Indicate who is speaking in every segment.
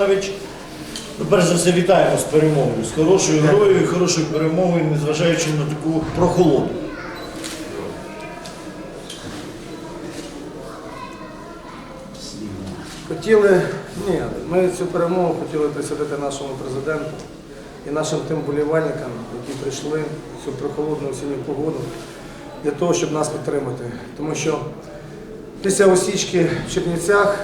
Speaker 1: Ну, перш за все, вітаємо з перемогою, з хорошою грою і хорошою перемогою, незважаючи на таку прохолоду.
Speaker 2: Хотіли, ні, ми цю перемогу хотіли присвятити нашому президенту і нашим тим болівальникам, які прийшли в цю прохолодну осінню погоду для того, щоб нас підтримати. Тому що після осічки в Чернівцях,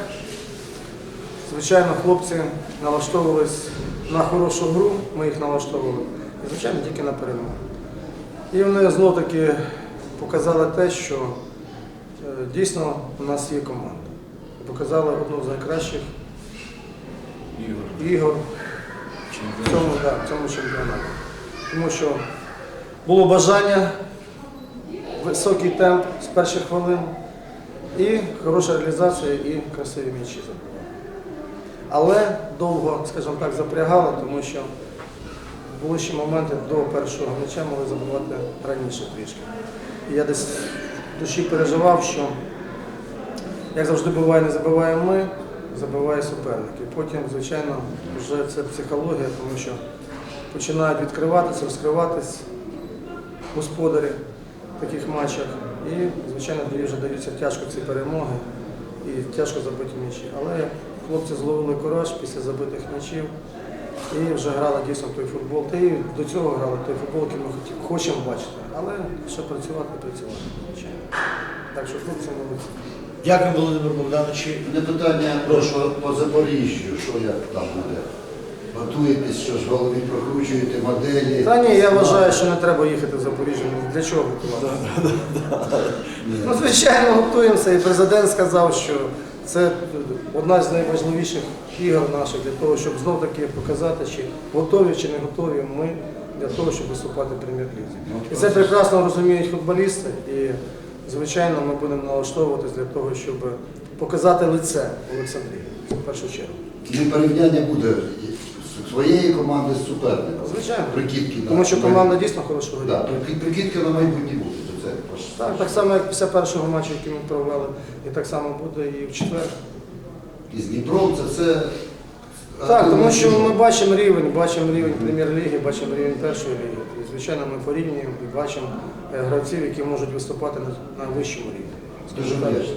Speaker 2: звичайно, хлопці налаштовувались на хорошу гру, ми їх налаштовували, і, звичайно, тільки на перемогу. І вони знов таки показали те, що е, дійсно у нас є команда. Показали одну з найкращих ігор в цьому, да, в цьому чемпіонаті. Тому що було бажання, високий темп з перших хвилин і хороша реалізація і красиві м'ячі забивали. Але довго, скажімо так, запрягали, тому що були ще моменти до першого м'яча, могли забивати раніше трішки. І я десь в душі переживав, що як завжди буває, не забиваємо ми, забиває суперник. І потім, звичайно, вже це психологія, тому що починають відкриватися, розкриватись господарі в таких матчах. І, звичайно, тоді вже даються тяжко ці перемоги і тяжко забиті м'ячі. Але хлопці зловили кораж після забитих м'ячів і вже грали дійсно той футбол. Та і до цього грали той футбол, який ми хочемо бачити. Але ще працювати, працювати. Так що хлопці молодці.
Speaker 1: Дякую, Володимир Богданович.
Speaker 3: Мене питання Прошу. по Запоріжжю, що як там буде? Готуєтесь, що ж в голові прокручуєте моделі?
Speaker 2: Та ні, я вважаю, що не треба їхати в Запоріжжя. Для чого готувати? Ну, звичайно, готуємося. І президент сказав, що це одна з найважливіших ігор наших для того, щоб знов таки показати, чи готові, чи не готові ми для того, щоб виступати в прем'єр-лізі. І це прекрасно розуміють футболісти. І, звичайно, ми будемо налаштовуватись для того, щоб показати лице Олександрії в першу чергу.
Speaker 3: Ну, порівняння буде своєї команди з суперником.
Speaker 2: Звичайно.
Speaker 3: Прикидки на
Speaker 2: Тому що команда дійсно хорошого рівня.
Speaker 3: Да, прикидки на майбутнє будуть. Ваш-
Speaker 2: Так, так само, як після першого матчу, який ми провели, і так само буде і в четвер.
Speaker 3: І з Дніпром це все.
Speaker 2: Так, тому що ми бачимо рівень, бачимо рівень прем'єр-ліги, бачимо рівень першої ліги. І, звичайно, ми порівнюємо і бачимо е, гравців, які можуть виступати на, на вищому рівні.
Speaker 3: Дуже вдячний.